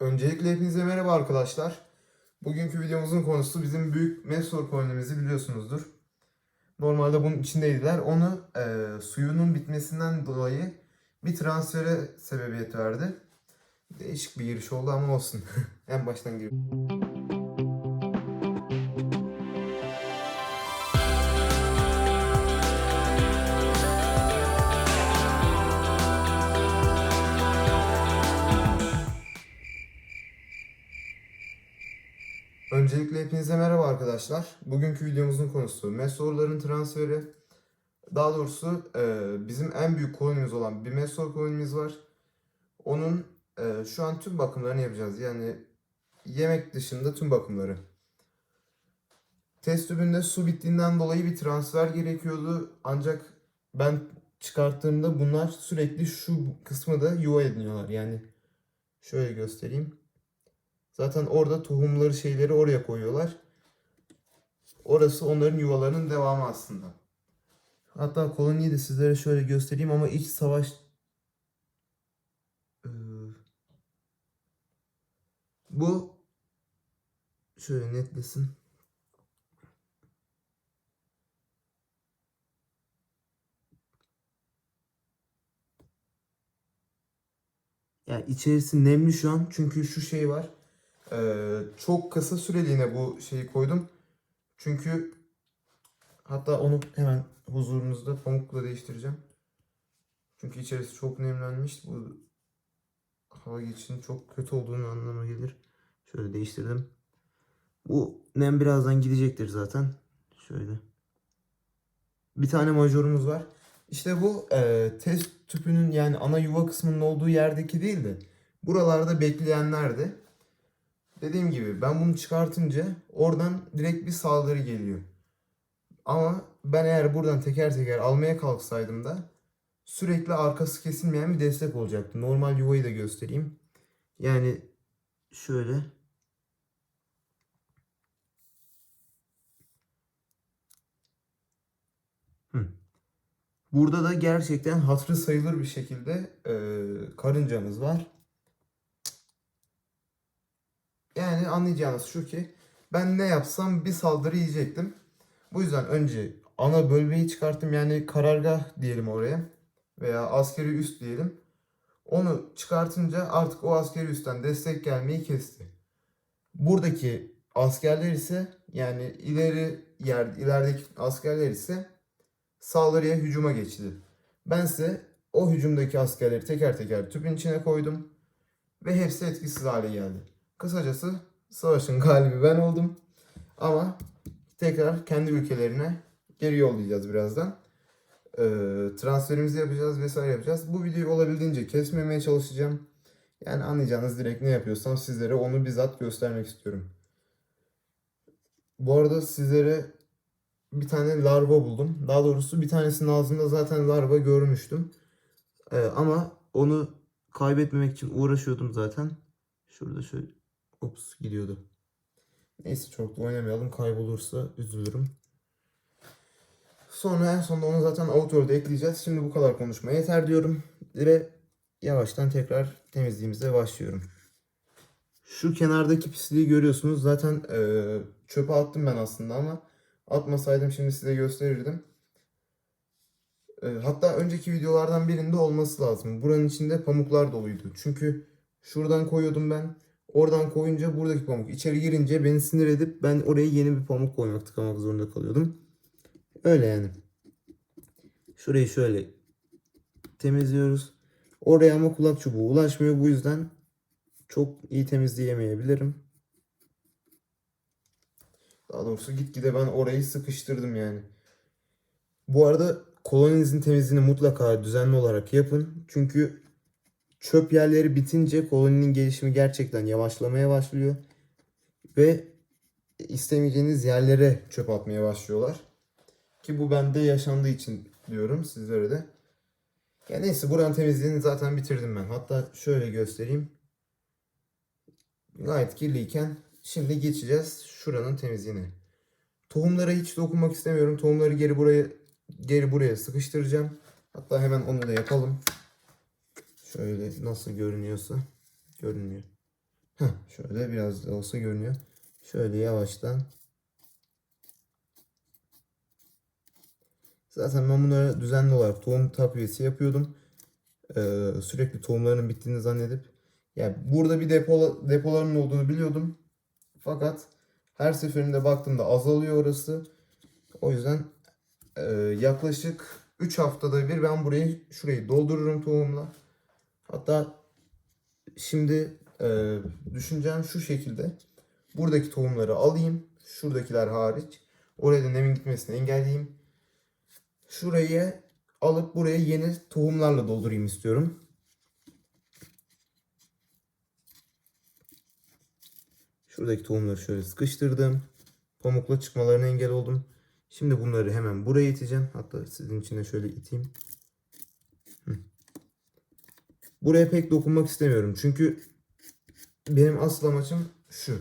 Öncelikle hepinize merhaba arkadaşlar. Bugünkü videomuzun konusu bizim büyük Mesor kolonimizi biliyorsunuzdur. Normalde bunun içindeydiler. Onu e, suyunun bitmesinden dolayı bir transfere sebebiyet verdi. Değişik bir giriş oldu ama olsun. en baştan gir. Öncelikle hepinize merhaba arkadaşlar. Bugünkü videomuzun konusu Mesorların transferi. Daha doğrusu e, bizim en büyük kolonimiz olan bir Mesor kolonimiz var. Onun e, şu an tüm bakımlarını yapacağız. Yani yemek dışında tüm bakımları. Test tübünde su bittiğinden dolayı bir transfer gerekiyordu. Ancak ben çıkarttığımda bunlar sürekli şu kısmı da yuva ediniyorlar. Yani şöyle göstereyim. Zaten orada tohumları şeyleri oraya koyuyorlar. Orası onların yuvalarının devamı aslında. Hatta koloniyi de sizlere şöyle göstereyim ama iç savaş Ee, bu şöyle netlesin. Yani içerisi nemli şu an çünkü şu şey var. Ee, çok kısa süreliğine bu şeyi koydum. Çünkü hatta onu hemen huzurunuzda pamukla değiştireceğim. Çünkü içerisi çok nemlenmiş. Bu hava geçişinin çok kötü olduğunu anlama gelir. Şöyle değiştirdim. Bu nem birazdan gidecektir zaten. Şöyle. Bir tane majorumuz var. İşte bu e, test tüpünün yani ana yuva kısmının olduğu yerdeki değil de buralarda bekleyenlerdi. Dediğim gibi ben bunu çıkartınca oradan direkt bir saldırı geliyor. Ama ben eğer buradan teker teker almaya kalksaydım da sürekli arkası kesilmeyen bir destek olacaktı. Normal yuvayı da göstereyim. Yani şöyle. Burada da gerçekten hatırı sayılır bir şekilde e, karıncamız var. Yani anlayacağınız şu ki ben ne yapsam bir saldırı yiyecektim. Bu yüzden önce ana bölmeyi çıkarttım yani karargah diyelim oraya veya askeri üst diyelim. Onu çıkartınca artık o askeri üstten destek gelmeyi kesti. Buradaki askerler ise yani ileri yer ilerideki askerler ise saldırıya hücuma geçti. Bense o hücumdaki askerleri teker teker tüpün içine koydum ve hepsi etkisiz hale geldi. Kısacası savaşın galibi ben oldum. Ama tekrar kendi ülkelerine geri yollayacağız birazdan. Ee, transferimizi yapacağız vesaire yapacağız. Bu videoyu olabildiğince kesmemeye çalışacağım. Yani anlayacağınız direkt ne yapıyorsam sizlere onu bizzat göstermek istiyorum. Bu arada sizlere bir tane larva buldum. Daha doğrusu bir tanesinin ağzında zaten larva görmüştüm. Ee, ama onu kaybetmemek için uğraşıyordum zaten. Şurada şöyle Ops gidiyordu. Neyse çok da oynamayalım. Kaybolursa üzülürüm. Sonra en sonunda onu zaten outro'da ekleyeceğiz. Şimdi bu kadar konuşma yeter diyorum. Ve yavaştan tekrar temizliğimize başlıyorum. Şu kenardaki pisliği görüyorsunuz. Zaten e, çöpe attım ben aslında ama atmasaydım şimdi size gösterirdim. E, hatta önceki videolardan birinde olması lazım. Buranın içinde pamuklar doluydu. Çünkü şuradan koyuyordum ben. Oradan koyunca buradaki pamuk içeri girince beni sinir edip ben oraya yeni bir pamuk koymak tıkamak zorunda kalıyordum. Öyle yani. Şurayı şöyle temizliyoruz. Oraya ama kulak çubuğu ulaşmıyor. Bu yüzden çok iyi temizleyemeyebilirim. Daha doğrusu gitgide ben orayı sıkıştırdım yani. Bu arada koloninizin temizliğini mutlaka düzenli olarak yapın. Çünkü çöp yerleri bitince koloninin gelişimi gerçekten yavaşlamaya başlıyor. Ve istemeyeceğiniz yerlere çöp atmaya başlıyorlar. Ki bu bende yaşandığı için diyorum sizlere de. Ya neyse buranın temizliğini zaten bitirdim ben. Hatta şöyle göstereyim. Gayet kirliyken şimdi geçeceğiz şuranın temizliğine. Tohumlara hiç dokunmak istemiyorum. Tohumları geri buraya geri buraya sıkıştıracağım. Hatta hemen onu da yapalım. Şöyle nasıl görünüyorsa görünüyor. Heh, şöyle biraz da olsa görünüyor. Şöyle yavaştan. Zaten ben bunlara düzenli olarak tohum takviyesi yapıyordum. Ee, sürekli tohumlarının bittiğini zannedip. Yani burada bir depo, depolarının olduğunu biliyordum. Fakat her seferinde baktığımda azalıyor orası. O yüzden e, yaklaşık 3 haftada bir ben burayı şurayı doldururum tohumla. Hatta şimdi e, düşüncem şu şekilde. Buradaki tohumları alayım. Şuradakiler hariç. Oraya da nemin gitmesini engelleyeyim. Şurayı alıp buraya yeni tohumlarla doldurayım istiyorum. Şuradaki tohumları şöyle sıkıştırdım. Pamukla çıkmalarına engel oldum. Şimdi bunları hemen buraya iteceğim. Hatta sizin için de şöyle iteyim. Buraya pek dokunmak istemiyorum. Çünkü benim asıl amacım şu.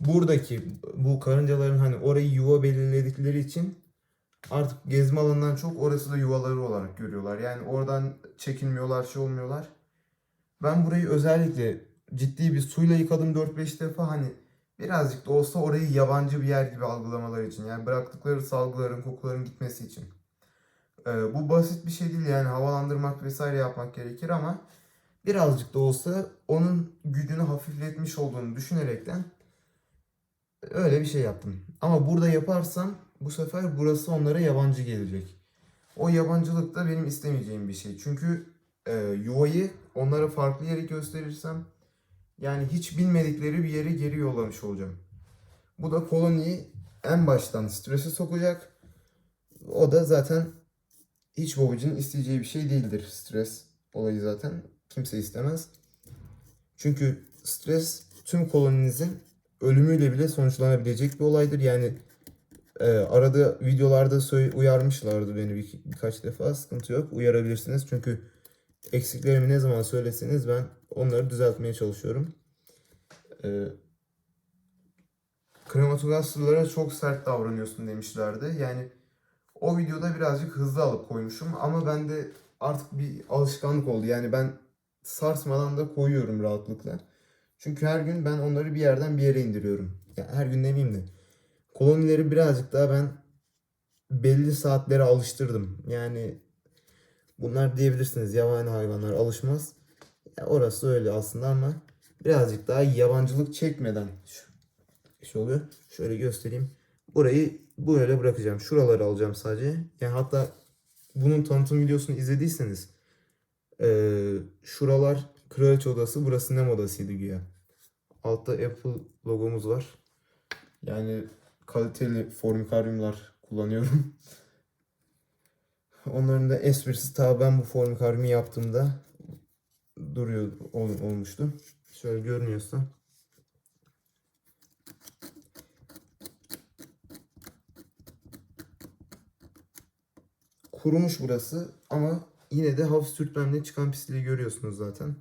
Buradaki bu karıncaların hani orayı yuva belirledikleri için artık gezme alanından çok orası da yuvaları olarak görüyorlar. Yani oradan çekinmiyorlar, şey olmuyorlar. Ben burayı özellikle ciddi bir suyla yıkadım 4-5 defa hani birazcık da olsa orayı yabancı bir yer gibi algılamaları için. Yani bıraktıkları salgıların, kokuların gitmesi için. Ee, bu basit bir şey değil yani havalandırmak vesaire yapmak gerekir ama birazcık da olsa onun gücünü hafifletmiş olduğunu düşünerekten öyle bir şey yaptım. Ama burada yaparsam bu sefer burası onlara yabancı gelecek. O yabancılık da benim istemeyeceğim bir şey. Çünkü e, yuvayı onlara farklı yere gösterirsem yani hiç bilmedikleri bir yere geri yollamış olacağım. Bu da koloniyi en baştan strese sokacak. O da zaten hiç babacının isteyeceği bir şey değildir stres olayı zaten. Kimse istemez. Çünkü stres tüm koloninizin ölümüyle bile sonuçlanabilecek bir olaydır. Yani e, arada videolarda uyarmışlardı beni bir, birkaç defa. Sıkıntı yok. Uyarabilirsiniz. Çünkü eksiklerimi ne zaman söyleseniz ben onları düzeltmeye çalışıyorum. E, krematogaslılara çok sert davranıyorsun demişlerdi. Yani o videoda birazcık hızlı alıp koymuşum ama ben de artık bir alışkanlık oldu. Yani ben sarsmadan da koyuyorum rahatlıkla. Çünkü her gün ben onları bir yerden bir yere indiriyorum. Ya her gün demeyeyim de. Kolonileri birazcık daha ben belli saatlere alıştırdım. Yani bunlar diyebilirsiniz yabani hayvanlar alışmaz. Ya orası öyle aslında ama birazcık daha yabancılık çekmeden şu şey oluyor. Şöyle göstereyim. Burayı böyle bırakacağım. Şuraları alacağım sadece. Yani hatta bunun tanıtım videosunu izlediyseniz eee, şuralar kraliçe odası burası nem odasıydı güya. Altta Apple logomuz var. Yani kaliteli formikaryumlar kullanıyorum. Onların da esprisi ta ben bu formikaryumu yaptığımda duruyor ol- olmuştu. Şöyle görünüyorsa. Kurumuş burası ama yine de hafif sürtmemle çıkan pisliği görüyorsunuz zaten.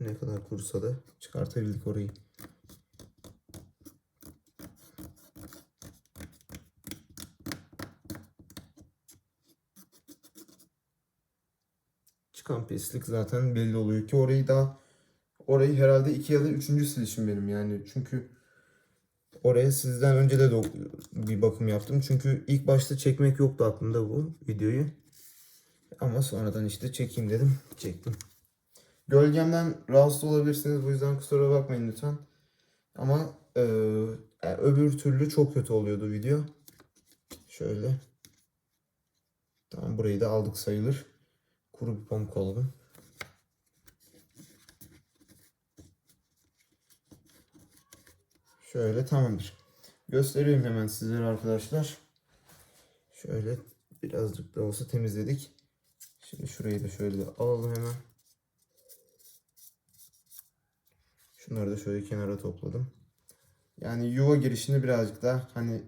Ne kadar kurusa da çıkartabildik orayı. Çıkan pislik zaten belli oluyor ki orayı daha orayı herhalde iki ya da üçüncü silişim benim yani çünkü oraya sizden önce de bir bakım yaptım çünkü ilk başta çekmek yoktu aklımda bu videoyu ama sonradan işte çekeyim dedim çektim. Gölgemden rahatsız olabilirsiniz bu yüzden kusura bakmayın lütfen ama eee, e, öbür türlü çok kötü oluyordu video. Şöyle. Tamam burayı da aldık sayılır. Kuru bir pamuk alalım. Şöyle tamamdır. Göstereyim hemen sizlere arkadaşlar. Şöyle birazcık da olsa temizledik. Şimdi şurayı da şöyle alalım hemen. Şunları da şöyle kenara topladım. Yani yuva girişini birazcık daha hani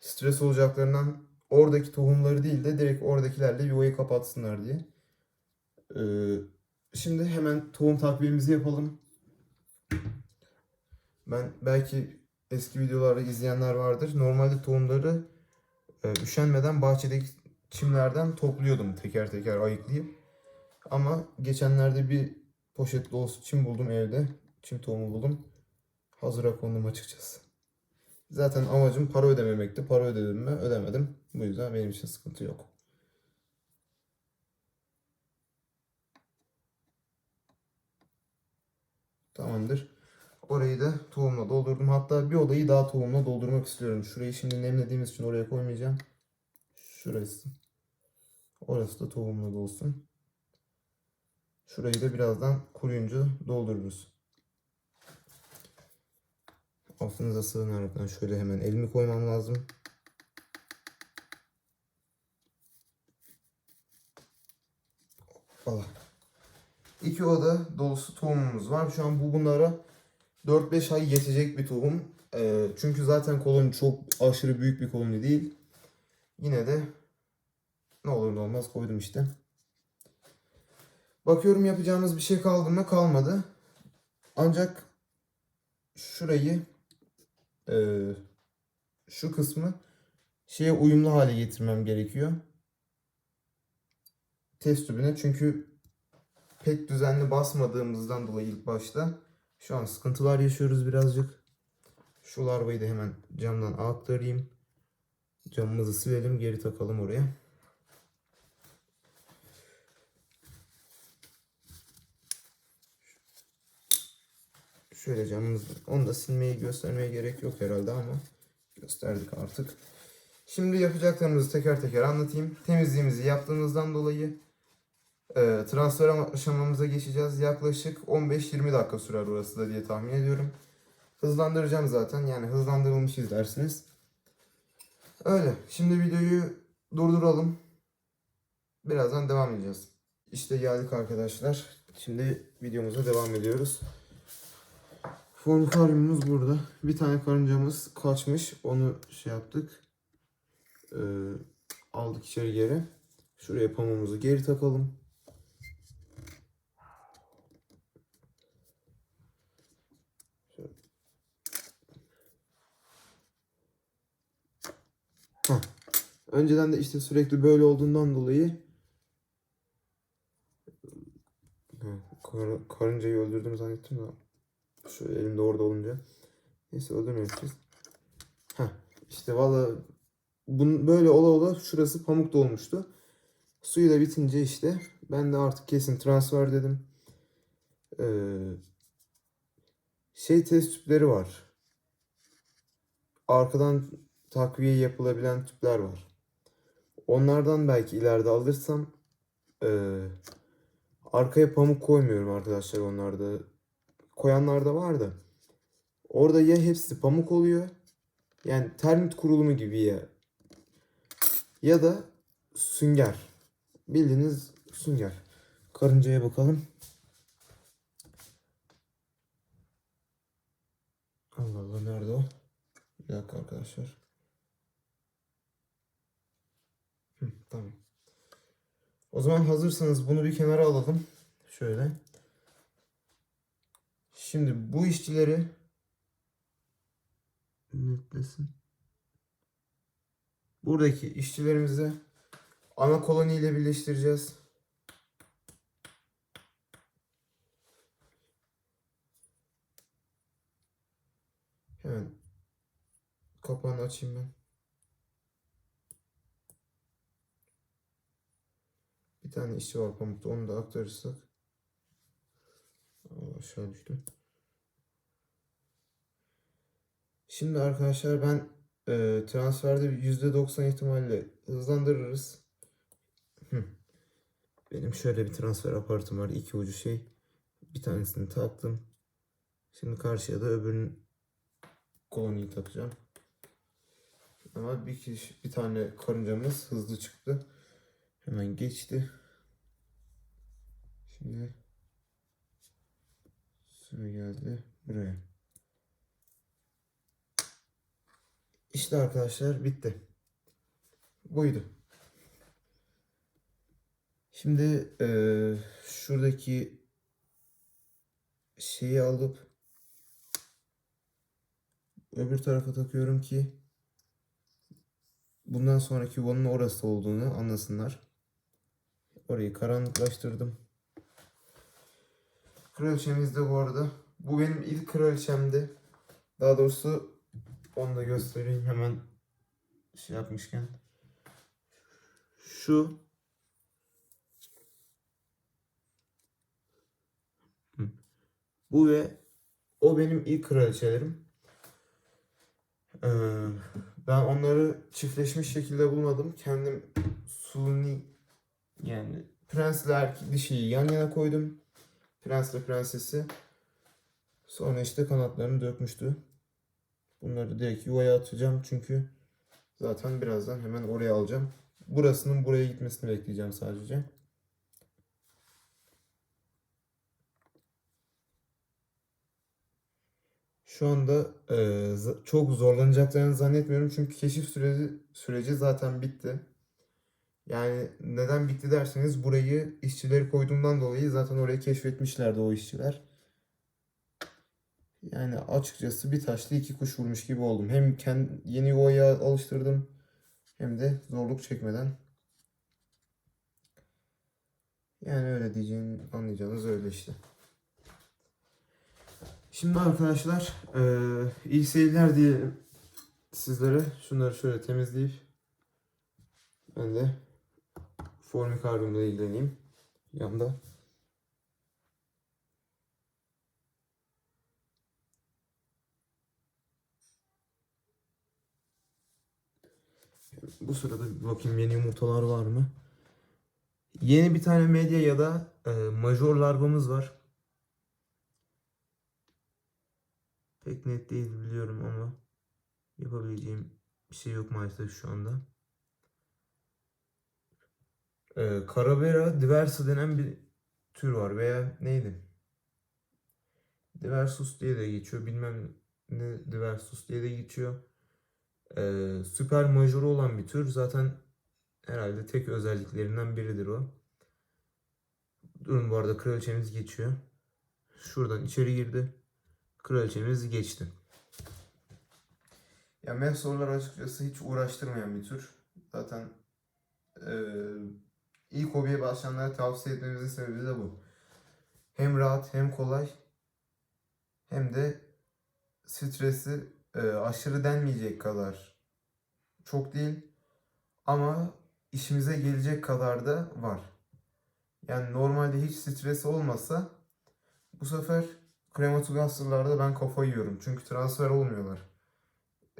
stres olacaklarından oradaki tohumları değil de direkt oradakilerle yuvayı kapatsınlar diye. Ee, şimdi hemen tohum takviyemizi yapalım. Ben belki eski videolarda izleyenler vardır. Normalde tohumları e, üşenmeden bahçedeki çimlerden topluyordum teker teker ayıklayıp. Ama geçenlerde bir poşet dolusu çim buldum evde. Çim tohumu buldum. Hazıra kondum açıkçası. Zaten amacım para ödememekti. Para ödedim mi? Ödemedim. Bu yüzden benim için sıkıntı yok. Tamamdır. Orayı da tohumla doldurdum. Hatta bir odayı daha tohumla doldurmak istiyorum. Şurayı şimdi nemlediğimiz için oraya koymayacağım. Şurası. Orası da tohumla dolsun. Şurayı da birazdan kuruyunca doldururuz. Affınıza sığınarak ben şöyle hemen elimi koymam lazım. Hoppala. İki oda dolusu tohumumuz var. Şu an bu bunlara 4-5 ay yetecek bir tohum. Ee, çünkü zaten koloni çok aşırı büyük bir koloni değil. Yine de ne olur ne olmaz koydum işte. Bakıyorum yapacağımız bir şey kaldı mı? Kalmadı. Ancak şurayı eee, şu kısmı şeye uyumlu hale getirmem gerekiyor. Test tübüne çünkü pek düzenli basmadığımızdan dolayı ilk başta şu an sıkıntılar yaşıyoruz birazcık. Şu larvayı da hemen camdan aktarayım. Camımızı silelim geri takalım oraya. Şöyle camımız onu da silmeyi göstermeye gerek yok herhalde ama gösterdik artık. Şimdi yapacaklarımızı teker teker anlatayım. Temizliğimizi yaptığımızdan dolayı e, transfer aşamamıza geçeceğiz. Yaklaşık 15-20 dakika sürer orası da diye tahmin ediyorum. Hızlandıracağım zaten yani hızlandırılmış izlersiniz. Öyle. Şimdi videoyu durduralım. Birazdan devam edeceğiz. İşte geldik arkadaşlar. Şimdi videomuza devam ediyoruz. Formikaryumumuz burada. Bir tane karıncamız kaçmış. Onu şey yaptık. Ee, aldık içeri geri. Şuraya pamuğumuzu geri takalım. Önceden de işte sürekli böyle olduğundan dolayı kar- karıncayı öldürdüm zannettim de Şöyle elimde orada olunca. Neyse öldürmemişiz. Heh, işte valla bun böyle ola ola şurası pamuk dolmuştu. Suyu da bitince işte ben de artık kesin transfer dedim. Ee, şey test tüpleri var. Arkadan takviye yapılabilen tüpler var. Onlardan belki ileride alırsam ee, arkaya pamuk koymuyorum arkadaşlar onlarda koyanlar da var da. Orada ya hepsi pamuk oluyor. Yani termit kurulumu gibi ya. Ya da sünger. Bildiğiniz sünger. Karıncaya bakalım. Allah Allah nerede o? Bir dakika arkadaşlar. Hı, tamam. O zaman hazırsanız bunu bir kenara alalım. Şöyle. Şimdi bu işçileri netlesin. Buradaki işçilerimizi ana koloni ile birleştireceğiz. Hemen kapağını açayım ben. Bir tane işçi var pamukta onu da aktarırsak. Aa, aşağı düştü. Şimdi arkadaşlar ben e, transferde %90 ihtimalle hızlandırırız. Hı. Benim şöyle bir transfer aparatım var. iki ucu şey. Bir tanesini taktım. Şimdi karşıya da öbürünün koloniyi takacağım. Ama bir kişi, bir tane karıncamız hızlı çıktı. Hemen geçti. Şimdi sıra geldi buraya. İşte arkadaşlar bitti. Buydu. Şimdi eee, şuradaki şeyi alıp öbür tarafa takıyorum ki bundan sonraki yuvanın orası olduğunu anlasınlar. Orayı karanlıklaştırdım. Kraliçemiz de bu arada. Bu benim ilk kraliçemdi. Daha doğrusu onu da göstereyim hemen şey yapmışken. Şu. Bu ve o benim ilk kraliçelerim. Ee, ben onları çiftleşmiş şekilde bulmadım. Kendim suni yani prensle erkek dişiyi yan yana koydum. Prensle prensesi. Sonra işte kanatlarını dökmüştü. Bunları direkt yuvaya atacağım çünkü zaten birazdan hemen oraya alacağım. Burasının buraya gitmesini bekleyeceğim sadece. Şu anda e, çok zorlanacaklarını zannetmiyorum çünkü keşif süreci, süreci zaten bitti. Yani neden bitti derseniz burayı işçileri koyduğumdan dolayı zaten orayı keşfetmişlerdi o işçiler. Yani açıkçası bir taşla iki kuş vurmuş gibi oldum. Hem kendi yeni yuvaya alıştırdım hem de zorluk çekmeden. Yani öyle diyeceğim anlayacağınız öyle işte. Şimdi arkadaşlar eee iyi seyirler diyelim sizlere. Şunları şöyle temizleyip ben de formikarbonla ilgileneyim yanda. Bu sırada bir bakayım yeni yumurtalar var mı? Yeni bir tane medya ya da e, major larvamız var. Pek net değil biliyorum ama yapabileceğim bir şey yok maalesef şu anda. Ee, Carabera diversa denen bir tür var veya neydi? Diversus diye de geçiyor. Bilmem ne Diversus diye de geçiyor. Ee, süper majoru olan bir tür. Zaten herhalde tek özelliklerinden biridir o. Durun bu arada kraliçemiz geçiyor. Şuradan içeri girdi. Kraliçemiz geçti. Ya Mehsorlar açıkçası hiç uğraştırmayan bir tür. Zaten eee ilk hobiye başlayanlara tavsiye etmemizin sebebi de bu. Hem rahat hem kolay hem de stresi eee, aşırı denmeyecek kadar çok değil ama işimize gelecek kadar da var. Yani normalde hiç stresi olmasa bu sefer Krematogaster'larda ben kafayı yiyorum. Çünkü transfer olmuyorlar.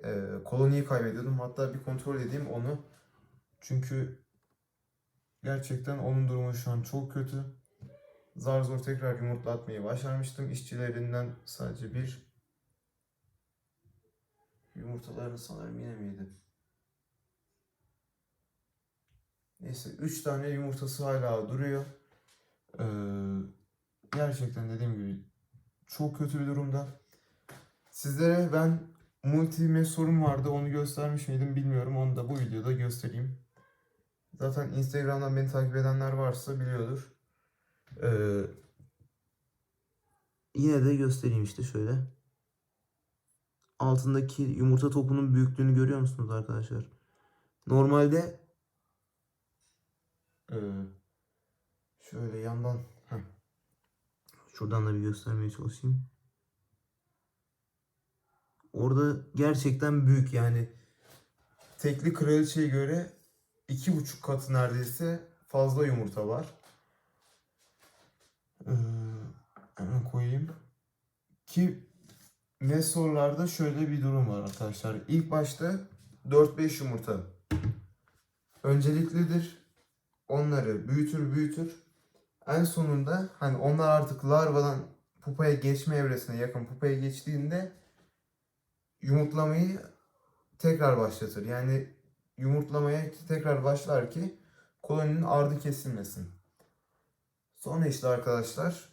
Ee, koloniyi kaybediyordum. Hatta bir kontrol edeyim onu. Çünkü gerçekten onun durumu şu an çok kötü. Zar zor tekrar yumurtlatmayı başarmıştım. İşçilerinden sadece bir yumurtalarını sanırım yine miydi? Neyse 3 tane yumurtası hala duruyor. Ee, gerçekten dediğim gibi çok kötü bir durumda. Sizlere ben multi sorum vardı onu göstermiş miydim bilmiyorum onu da bu videoda göstereyim. Zaten Instagram'dan beni takip edenler varsa biliyordur. Ee, yine de göstereyim işte şöyle. Altındaki yumurta topunun büyüklüğünü görüyor musunuz arkadaşlar? Normalde ee, şöyle yandan heh. Şuradan da bir göstermeye çalışayım. Orada gerçekten büyük yani tekli kraliçeye göre iki buçuk katı neredeyse fazla yumurta var. Ee, hemen koyayım. Ki Mesorlarda şöyle bir durum var arkadaşlar. İlk başta 4-5 yumurta önceliklidir. Onları büyütür büyütür. En sonunda hani onlar artık larvadan pupaya geçme evresine yakın pupaya geçtiğinde yumurtlamayı tekrar başlatır. Yani yumurtlamaya tekrar başlar ki koloninin ardı kesilmesin. Sonra işte arkadaşlar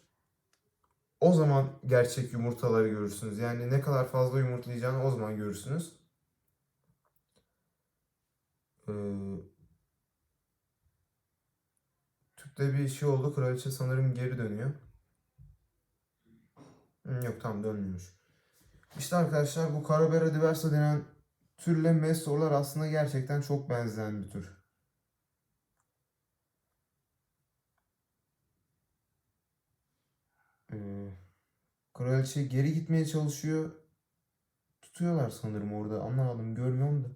o zaman gerçek yumurtaları görürsünüz. Yani ne kadar fazla yumurtlayacağını o zaman görürsünüz. Ee, tüpte bir şey oldu. Kraliçe sanırım geri dönüyor. Hı, Yok tam dönmüyormuş. İşte arkadaşlar bu Carabera diversa denen türle mesorlar aslında gerçekten çok benzeyen bir tür. Ee, kraliçe geri gitmeye çalışıyor. Tutuyorlar sanırım orada. Anlamadım. Görmüyorum da.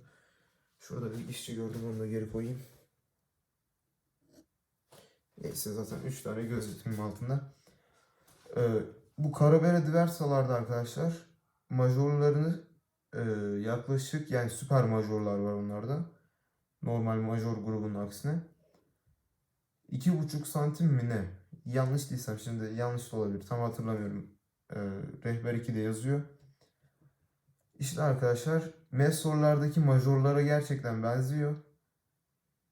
Şurada bir işçi gördüm. Onu da geri koyayım. Neyse zaten 3 tane gözetimim altında. Ee, bu Karabere Diversalarda arkadaşlar majorlarını e, yaklaşık yani süper majorlar var onlarda. Normal major grubunun aksine. 2,5 santim mi ne? Yanlış değilsem şimdi yanlış da olabilir. Tam hatırlamıyorum. Ee, rehber 2'de yazıyor. İşte arkadaşlar mesorlardaki majorlara gerçekten benziyor.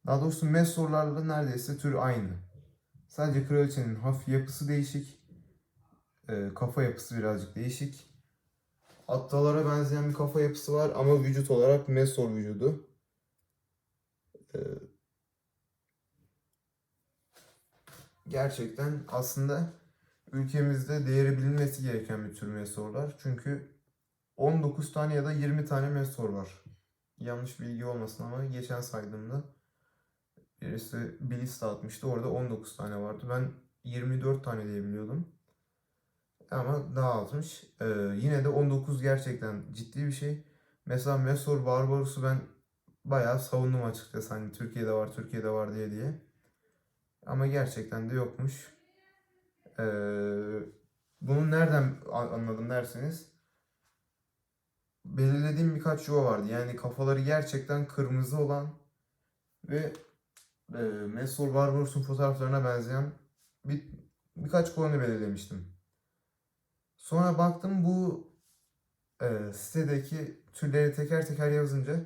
Daha doğrusu mesorlarla neredeyse tür aynı. Sadece kraliçenin hafif yapısı değişik. Ee, kafa yapısı birazcık değişik. Attalara benzeyen bir kafa yapısı var ama vücut olarak mesor vücudu. Ee, gerçekten aslında ülkemizde değeri bilinmesi gereken bir tür mesorlar. Çünkü 19 tane ya da 20 tane mesor var. Yanlış bilgi olmasın ama geçen saydığımda birisi bir liste atmıştı. Orada 19 tane vardı. Ben 24 tane diye biliyordum. Ama daha azmış. Ee, yine de 19 gerçekten ciddi bir şey. Mesela Mesor Barbaros'u ben bayağı savundum açıkçası. Hani Türkiye'de var, Türkiye'de var diye diye. Ama gerçekten de yokmuş. Ee, bunu nereden anladım derseniz belirlediğim birkaç yuva vardı. Yani kafaları gerçekten kırmızı olan ve e, Mesor Barbaros'un fotoğraflarına benzeyen bir, birkaç koloni belirlemiştim. Sonra baktım bu e, sitedeki türleri teker teker yazınca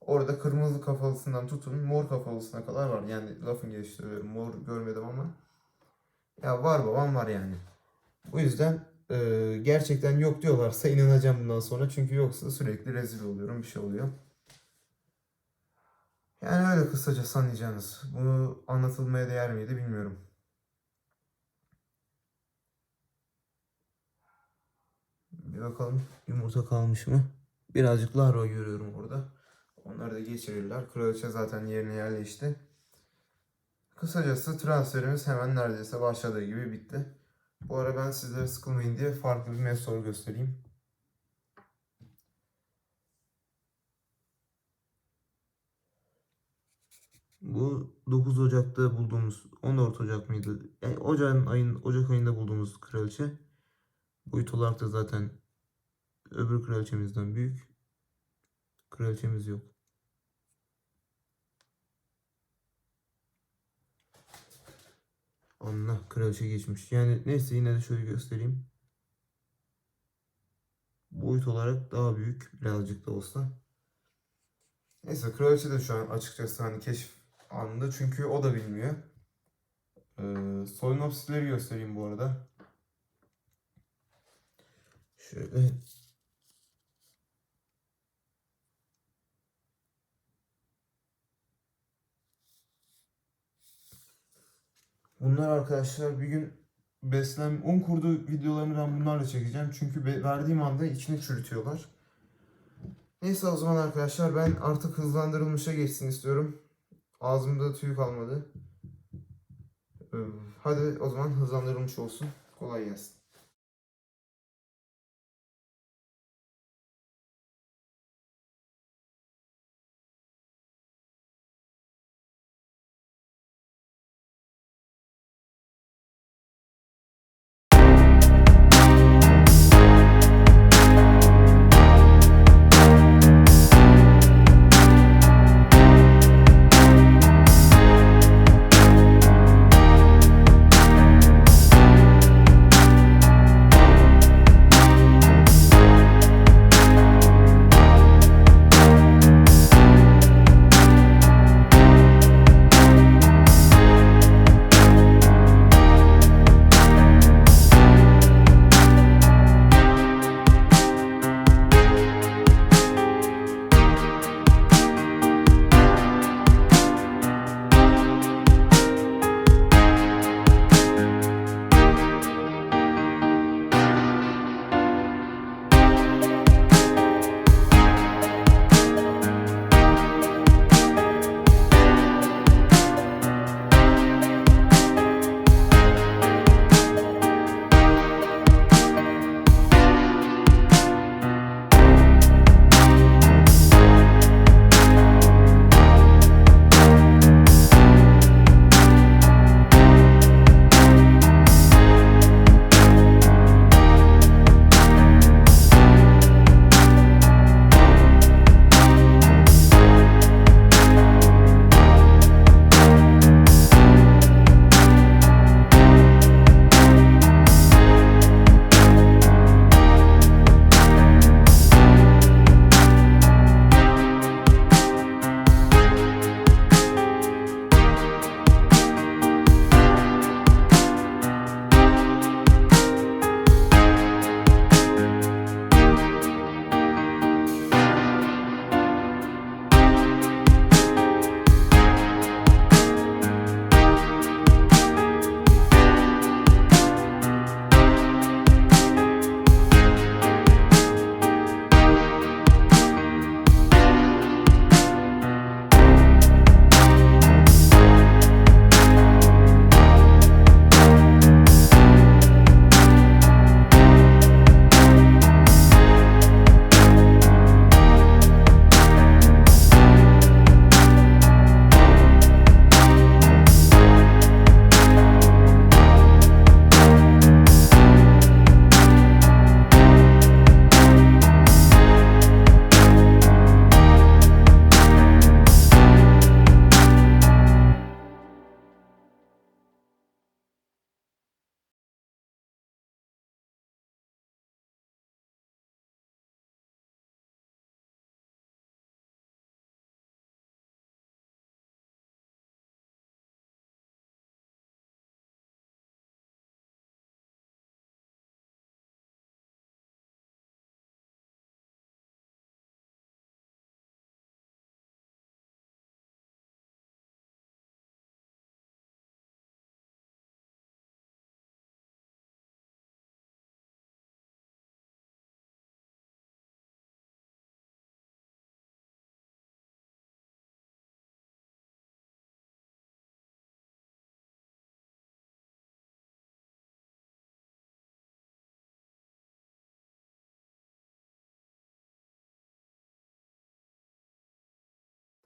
orada kırmızı kafalısından tutun mor kafalısına kadar var. Yani lafın geliştiriyorum mor görmedim ama ya var babam var yani. Bu yüzden e, gerçekten yok diyorlarsa inanacağım bundan sonra. Çünkü yoksa sürekli rezil oluyorum bir şey oluyor. Yani öyle kısaca anlayacağınız. Bunu anlatılmaya değer miydi bilmiyorum. Bir bakalım yumurta kalmış mı? Birazcık larva görüyorum orada. Onları da geçirirler. Kraliçe zaten yerine yerleşti. Kısacası transferimiz hemen neredeyse başladığı gibi bitti. Bu ara ben sizlere sıkılmayın diye farklı bir mesor göstereyim. Bu 9 Ocak'ta bulduğumuz 14 Ocak mıydı? Yani Ocağın ayın Ocak ayında bulduğumuz kraliçe. Boyut olarak da zaten öbür kraliçemizden büyük. Kraliçemiz yok. Allah kraliçe geçmiş. Yani neyse yine de şöyle göstereyim. Boyut olarak daha büyük birazcık da olsa. Neyse kraliçe de şu an açıkçası hani keşif anında çünkü o da bilmiyor. Ee, solinopsisleri göstereyim bu arada. Şöyle Bunlar arkadaşlar bir gün beslen un kurdu videolarını ben bunlarla çekeceğim. Çünkü verdiğim anda içini çürütüyorlar. Neyse o zaman arkadaşlar ben artık hızlandırılmışa geçsin istiyorum. Ağzımda tüy kalmadı. Hadi o zaman hızlandırılmış olsun. Kolay gelsin.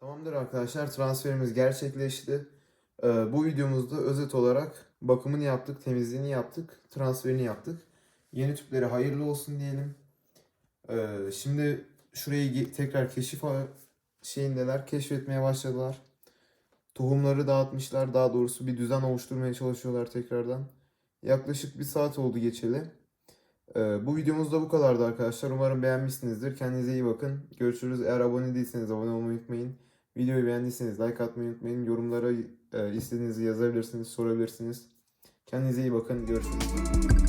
Tamamdır arkadaşlar transferimiz gerçekleşti. Ee, bu videomuzda özet olarak bakımını yaptık, temizliğini yaptık, transferini yaptık. Yeni tüpleri hayırlı olsun diyelim. Ee, şimdi şurayı tekrar keşif şeyindeler, keşfetmeye başladılar. Tohumları dağıtmışlar, daha doğrusu bir düzen oluşturmaya çalışıyorlar tekrardan. Yaklaşık bir saat oldu geçeli. Ee, bu videomuz da bu kadardı arkadaşlar. Umarım beğenmişsinizdir. Kendinize iyi bakın. Görüşürüz. Eğer abone değilseniz abone olmayı unutmayın. Videoyu beğendiyseniz like atmayı unutmayın. Yorumlara e, istediğinizi yazabilirsiniz, sorabilirsiniz. Kendinize iyi bakın. Görüşürüz.